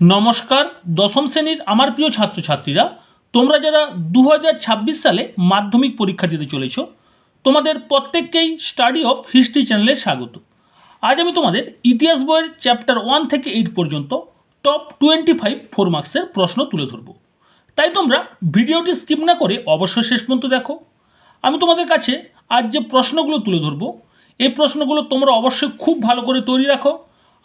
নমস্কার, দশম শ্রেণির আমার প্রিয় ছাত্রছাত্রীরা, তোমরা যারা দু হাজার ছাব্বিশ সালে মাধ্যমিক পরীক্ষা দিতে চলেছ, তোমাদের প্রত্যেককেই স্টাডি অফ হিস্ট্রি চ্যানেলে স্বাগত। আজ আমি তোমাদের ইতিহাস বইয়ের চ্যাপ্টার ওয়ান থেকে এইট পর্যন্ত টপ টোয়েন্টি ফাইভ ফোর মার্কসের প্রশ্ন তুলে ধরবো। তাই তোমরা ভিডিওটি স্কিপ না করে অবশ্যই শেষ পর্যন্ত দেখো। আমি তোমাদের কাছে আজ যে প্রশ্নগুলো তুলে ধরবো, এই প্রশ্নগুলো তোমরা অবশ্যই খুব ভালো করে তৈরি রাখো।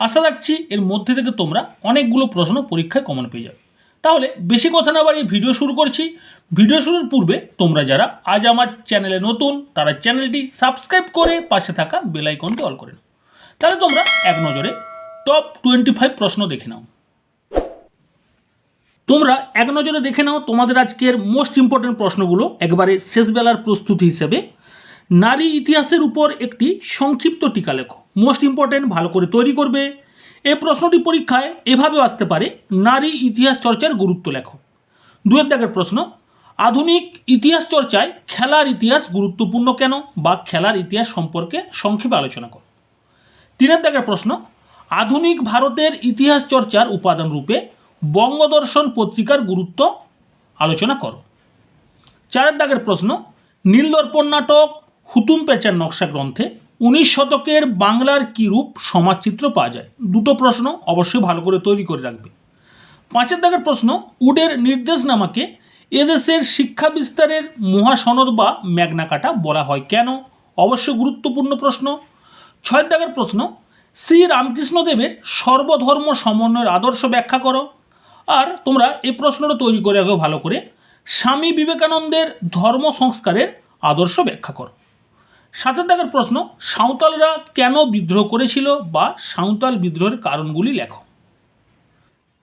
আশা রাখছি এর মধ্যে থেকে তোমরা অনেকগুলো প্রশ্ন পরীক্ষায় কমন পেয়ে যাবে। তাহলে বেশি কথা না বাড়িয়ে ভিডিও শুরু করছি। ভিডিও শুরুর পূর্বে তোমরা যারা আজ আমার চ্যানেলে নতুন, তারা চ্যানেলটি সাবস্ক্রাইব করে পাশে থাকা বেল আইকনটি অল করে নাও। তাহলে তোমরা এক নজরে টপ টোয়েন্টি ফাইভ প্রশ্ন দেখে নাও। তোমরা এক নজরে দেখে নাও তোমাদের আজকের মোস্ট ইম্পর্টেন্ট প্রশ্নগুলো একবারে শেষবেলার প্রস্তুতি হিসেবে নারী ইতিহাসের উপর একটি সংক্ষিপ্ত টিকা লেখো। মোস্ট ইম্পর্টেন্ট ভালো করে তৈরি করবে। এই প্রশ্নটি পরীক্ষায় এভাবেও আসতে পারে, নারী ইতিহাস চর্চার গুরুত্ব লেখো। দুয়ের দাগের প্রশ্ন, আধুনিক ইতিহাস চর্চায় খেলার ইতিহাস গুরুত্বপূর্ণ কেন বা খেলার ইতিহাস সম্পর্কে সংক্ষেপে আলোচনা করো। তিনের দাগের প্রশ্ন, আধুনিক ভারতের ইতিহাস চর্চার উপাদান রূপে বঙ্গদর্শন পত্রিকার গুরুত্ব আলোচনা করো। চারের দাগের প্রশ্ন নীলদর্পণ নাটক হুতুম পেঁচার নকশা গ্রন্থে উনিশ শতকের বাংলার কী রূপ সমাজচিত্র পাওয়া যায়? দুটো প্রশ্ন অবশ্যই ভালো করে তৈরি করে রাখবে। পাঁচের দাগের প্রশ্ন, উডের নির্দেশনামাকে এদেশের শিক্ষা বিস্তারের মহাসনদ বা ম্যাগনাকাটা বলা হয় কেন? অবশ্য গুরুত্বপূর্ণ প্রশ্ন। ছয়ের দাগের প্রশ্ন, শ্রী রামকৃষ্ণদেবের সর্বধর্ম সমন্বয়ের আদর্শ ব্যাখ্যা করো। আর তোমরা এই প্রশ্নটা তৈরি করে রাখো ভালো করে। স্বামী বিবেকানন্দের ধর্ম সংস্কারের আদর্শ ব্যাখ্যা করো। সাতের দাগের প্রশ্ন, সাঁওতালরা কেন বিদ্রোহ করেছিল বা সাঁওতাল বিদ্রোহের কারণগুলি লেখো।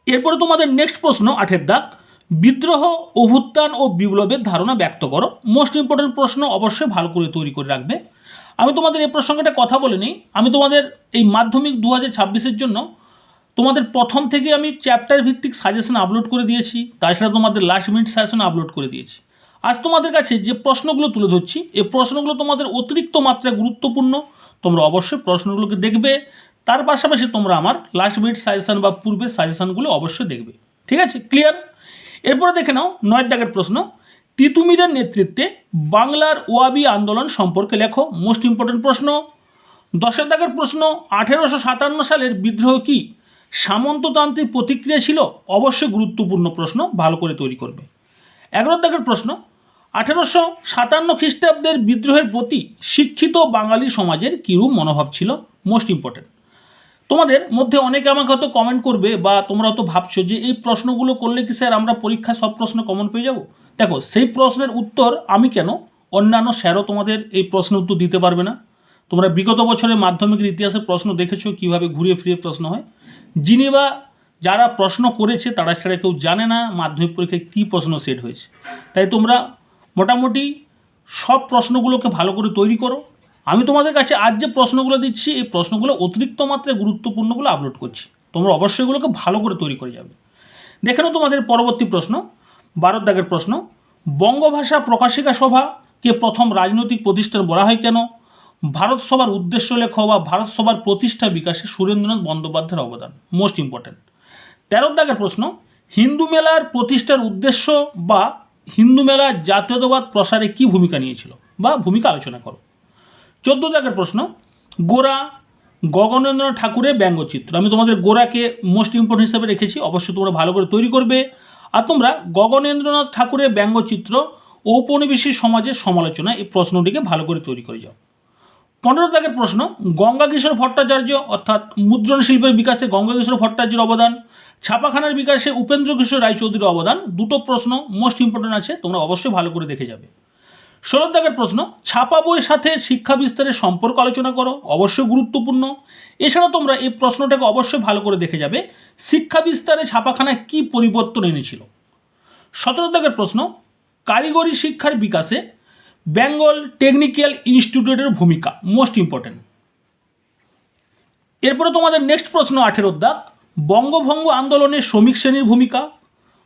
এরপরে তোমাদের নেক্সট প্রশ্ন, আঠের দাগ, বিদ্রোহ, অভ্যুত্থান ও বিপ্লবের ধারণা ব্যক্ত করো। মোস্ট ইম্পর্টেন্ট প্রশ্ন অবশ্যই ভালো করে তৈরি করে রাখবে। আমি তোমাদের এই প্রসঙ্গটা কথা বলে নিই। আমি তোমাদের এই মাধ্যমিক দু হাজার ছাব্বিশের জন্য তোমাদের প্রথম থেকে আমি চ্যাপ্টার ভিত্তিক সাজেশন আপলোড করে দিয়েছি। তাছাড়া তোমাদের লাস্ট মিনিট সাজেশন আপলোড করে দিয়েছি। আজ তোমাদের কাছে যে প্রশ্নগুলো তুলে ধরছি, এই প্রশ্নগুলো তোমাদের অতিরিক্ত মাত্রায় গুরুত্বপূর্ণ। তোমরা অবশ্যই প্রশ্নগুলোকে দেখবে, তার পাশাপাশি তোমরা আমার লাস্ট মিনিট সাজেশান বা পূর্বের সাজেশানগুলো অবশ্যই দেখবে। ঠিক আছে? ক্লিয়ার এরপরে দেখে নাও, নয় দাগের প্রশ্ন। তিতুমিরের নেতৃত্বে বাংলার ওয়াবি আন্দোলন সম্পর্কে লেখো মোস্ট ইম্পর্টেন্ট প্রশ্ন। দশের দাগের প্রশ্ন, আঠেরোশো সাতান্ন সালের বিদ্রোহ কি? সামন্ততান্ত্রিক প্রতিক্রিয়া ছিল? অবশ্যই গুরুত্বপূর্ণ প্রশ্ন, ভালো করে তৈরি করবে। এগারো দাগের প্রশ্ন আঠেরোশো সাতান্ন খ্রিস্টাব্দের বিদ্রোহের প্রতি শিক্ষিত বাঙালি সমাজের কীরূপ মনোভাব ছিল মোস্ট ইম্পর্টেন্ট তোমাদের মধ্যে অনেকে আমাকে হয়তো কমেন্ট করবে বা তোমরা হয়তো ভাবছ যে এই প্রশ্নগুলো করলে কি স্যার আমরা পরীক্ষায় সব প্রশ্ন কমন পেয়ে যাব? দেখো, সেই প্রশ্নের উত্তর আমি কেন অন্যান্য স্যারও তোমাদের এই প্রশ্নের উত্তর দিতে পারবে না? তোমরা বিগত বছরের মাধ্যমিকের ইতিহাসের প্রশ্ন দেখেছ কীভাবে ঘুরিয়ে ফিরিয়ে প্রশ্ন হয়? যিনি বা যারা প্রশ্ন করেছে তারা ছাড়া কেউ জানে না মাধ্যমিক পরীক্ষায় কী প্রশ্ন সেট হয়েছে। তাই তোমরা মোটামুটি সব প্রশ্নগুলোকে ভালো করে তৈরি করো। আমি তোমাদের কাছে আজ যে প্রশ্নগুলো দিচ্ছি, এই প্রশ্নগুলো অতিরিক্ত মাত্রায় গুরুত্বপূর্ণগুলো আপলোড করছি। তোমরা অবশ্যই এগুলোকে ভালো করে তৈরি করে যাবে। দেখে নাও তোমাদের পরবর্তী প্রশ্ন বারো দাগের প্রশ্ন। বঙ্গভাষা প্রকাশিকা সভাকে প্রথম রাজনৈতিক প্রতিষ্ঠান বলা হয় কেন? ভারত সভার উদ্দেশ্য লেখা বা ভারত সভার প্রতিষ্ঠা বিকাশে সুরেন্দ্রনাথ বন্দ্যোপাধ্যায়ের অবদান মোস্ট ইম্পর্ট্যান্ট তেরো দাগের প্রশ্ন, হিন্দু মেলার প্রতিষ্ঠার উদ্দেশ্য বা হিন্দু মেলা জাতীয়তাবাদ প্রসারে কী ভূমিকা নিয়েছিল? বা ভূমিকা আলোচনা করো। চোদ্দ দাগের প্রশ্ন, গোরা গগনেন্দ্রনাথ ঠাকুরের ব্যঙ্গচিত্র। আমি তোমাদের গোরাকে মোস্ট ইম্পর্টেন্ট হিসাবে রেখেছি, অবশ্যই তোমরা ভালো করে তৈরি করবে। আর তোমরা গগনেন্দ্রনাথ ঠাকুরের ব্যঙ্গচিত্র ঔপনিবেশিক সমাজের সমালোচনা এই প্রশ্নটিকে ভালো করে তৈরি করে যাও। পনেরো দাগের প্রশ্ন গঙ্গা কিশোর ভট্টাচার্য অর্থাৎ মুদ্রণ শিল্পের বিকাশে গঙ্গা কিশোর ভট্টাচার্যের অবদান, ছাপাখানার বিকাশে উপেন্দ্র কিশোর রায়চৌধুরীর অবদান, দুটো প্রশ্ন মোস্ট ইম্পর্টেন্ট আছে, তোমরা অবশ্যই ভালো করে দেখে যাবে। ষোলো দাগের প্রশ্ন, ছাপা বইয়ের সাথে শিক্ষা বিস্তারের সম্পর্ক আলোচনা করো, অবশ্যই গুরুত্বপূর্ণ। এছাড়া তোমরা এই প্রশ্নটাকে অবশ্যই ভালো করে দেখে যাবে, শিক্ষা বিস্তারে ছাপাখানায় কী পরিবর্তন এনেছিল। সতেরো দাগের প্রশ্ন, কারিগরি শিক্ষার বিকাশে বেঙ্গল টেকনিক্যাল ইনস্টিটিউটের ভূমিকা মোস্ট ইম্পর্টেন্ট এরপরে তোমাদের নেক্সট প্রশ্ন, আঠেরো দাগ বঙ্গভঙ্গ আন্দোলনে শ্রমিক শ্রেণির ভূমিকা,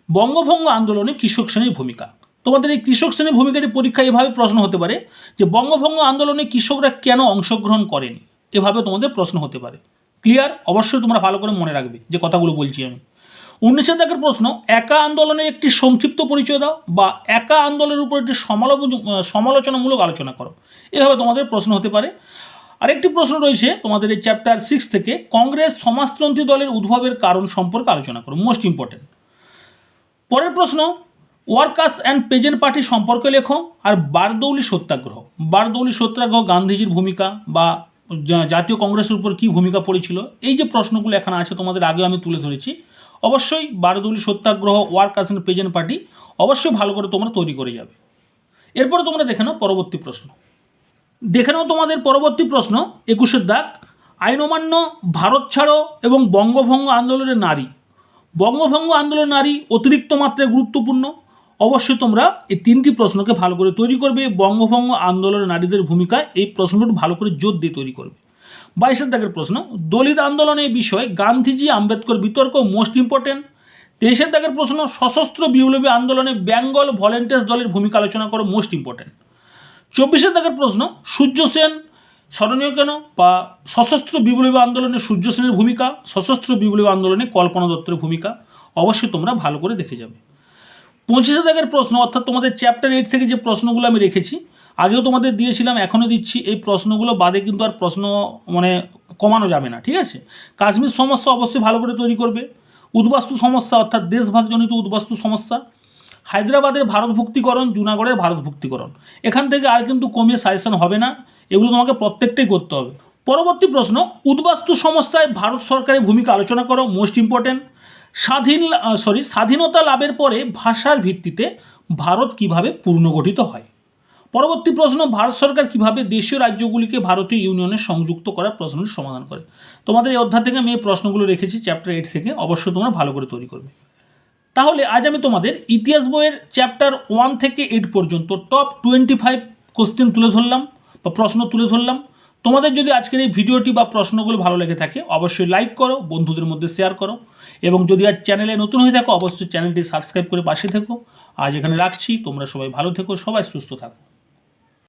বঙ্গভঙ্গ আন্দোলনে কৃষক শ্রেণির ভূমিকা। তোমাদের এই কৃষক শ্রেণির ভূমিকাটি পরীক্ষা এভাবে প্রশ্ন হতে পারে যে, বঙ্গভঙ্গ আন্দোলনে কৃষকরা কেন অংশগ্রহণ করেনি? এভাবে তোমাদের প্রশ্ন হতে পারে। ক্লিয়ার অবশ্যই তোমরা ভালো করে মনে রাখবে যে কথাগুলো বলছি আমি। উনিশের দাগের প্রশ্ন, একা আন্দোলনের একটি সংক্ষিপ্ত পরিচয় দাও বা একা আন্দোলনের উপর একটি সমালোচ- সমালোচনামূলক আলোচনা করো। এভাবে তোমাদের প্রশ্ন হতে পারে। আরেকটি প্রশ্ন রয়েছে, তোমাদের এই চ্যাপ্টার সিক্স থেকে কংগ্রেস সমাজতন্ত্রী দলের উদ্ভবের কারণ সম্পর্কে আলোচনা করো মোস্ট ইম্পর্টেন্ট পরের প্রশ্ন ওয়ার্কার্স অ্যান্ড পেজেন্ট পার্টি সম্পর্কে লেখো আর বারদৌলি সত্যাগ্রহ। বারদৌলি সত্যাগ্রহ গান্ধীজির ভূমিকা বা জাতীয় কংগ্রেসের উপর কী ভূমিকা পড়েছিল? এই যে প্রশ্নগুলো এখানে আছে, তোমাদের আগেও আমি তুলে ধরেছি। অবশ্যই Bardoli Satyagraha workers and peasant party অবশ্যই ভালো করে তোমরা তৈরি করে যাবে। এরপরে তোমরা দেখে নাও পরবর্তী প্রশ্ন। দেখে নাও তোমাদের পরবর্তী প্রশ্ন একুশের দাগ আইন অমান্য ভারত ছাড়ো এবং বঙ্গভঙ্গ আন্দোলনের নারী। বঙ্গভঙ্গ আন্দোলন নারী অতিরিক্ত মাত্রায় গুরুত্বপূর্ণ। অবশ্যই তোমরা এই তিনটি প্রশ্নকে ভালো করে তৈরি করবে। বঙ্গভঙ্গ আন্দোলনের নারীদের ভূমিকা এই প্রশ্নটি ভালো করে জোর দিয়ে তৈরি করবে। বাইশের দাগের প্রশ্ন, দলিত আন্দোলনের বিষয়ে গান্ধীজি আম্বেদকর বিতর্ক মোস্ট ইম্পর্টেন্ট তেইশের দাগের প্রশ্ন, সশস্ত্র বিপ্লবী আন্দোলনে বেঙ্গল ভলেন্টিয়ার্স দলের ভূমিকা আলোচনা করো মোস্ট ইম্পর্টেন্ট চব্বিশের দাগের প্রশ্ন, সূর্য সেন স্মরণীয় কেন বা সশস্ত্র বিপ্লবী আন্দোলনে সূর্য সেনের ভূমিকা, সশস্ত্র বিপ্লবী আন্দোলনে কল্পনা দত্তের ভূমিকা, অবশ্যই তোমরা ভালো করে দেখে যাবে। পঁচিশে দাগের প্রশ্ন, অর্থাৎ তোমাদের চ্যাপ্টার এইট থেকে যে প্রশ্নগুলো আমি রেখেছি আগেও তোমাদের দিয়েছিলাম, এখনও দিচ্ছি। এই প্রশ্নগুলো বাদে কিন্তু আর প্রশ্ন মানে কমানো যাবে না, ঠিক আছে? কাশ্মীর সমস্যা অবশ্যই ভালো করে তৈরি করবে। উদ্বাস্তু সমস্যা, অর্থাৎ দেশভাগজনিত উদ্বাস্তু সমস্যা। হায়দ্রাবাদের ভারতভুক্তিকরণ, জুনাগড়ের ভারতভুক্তিকরণ। এখান থেকে আর কিন্তু কমিয়ে সাজেশন হবে না, এগুলো তোমাকে প্রত্যেকটাই করতে হবে। পরবর্তী প্রশ্ন, উদ্বাস্তু সমস্যায় ভারত সরকারের ভূমিকা আলোচনা করো মোস্ট ইম্পর্টেন্ট স্বাধীন সরি স্বাধীনতা লাভের পরে ভাষার ভিত্তিতে ভারত কীভাবে পুনর্গঠিত হয়? পরবর্তী প্রশ্ন, ভারত সরকার কীভাবে দেশীয় রাজ্যগুলিকে ভারতীয় ইউনিয়নে সংযুক্ত করার প্রশ্নের সমাধান করে? তোমাদের এই অধ্যায় থেকে আমি এই প্রশ্নগুলো রেখেছি চ্যাপ্টার এইট থেকে অবশ্যই তোমরা ভালো করে তৈরি করবে। তাহলে আজ আমি তোমাদের ইতিহাস বইয়ের চ্যাপ্টার ওয়ান থেকে এইট পর্যন্ত টপ টোয়েন্টি ফাইভ কোশ্চেন তুলে ধরলাম বা প্রশ্ন তুলে ধরলাম। তোমাদের যদি আজকের এই ভিডিওটি বা প্রশ্নগুলো ভালো লেগে থাকে, অবশ্যই লাইক করো, বন্ধুদের মধ্যে শেয়ার করো এবং যদি আজ চ্যানেলে নতুন হয়ে থাকো, অবশ্যই চ্যানেলটি সাবস্ক্রাইব করে পাশে থেকো। আজ এখানে রাখছি, তোমরা সবাই ভালো থেকো, সবাই সুস্থ থাকো।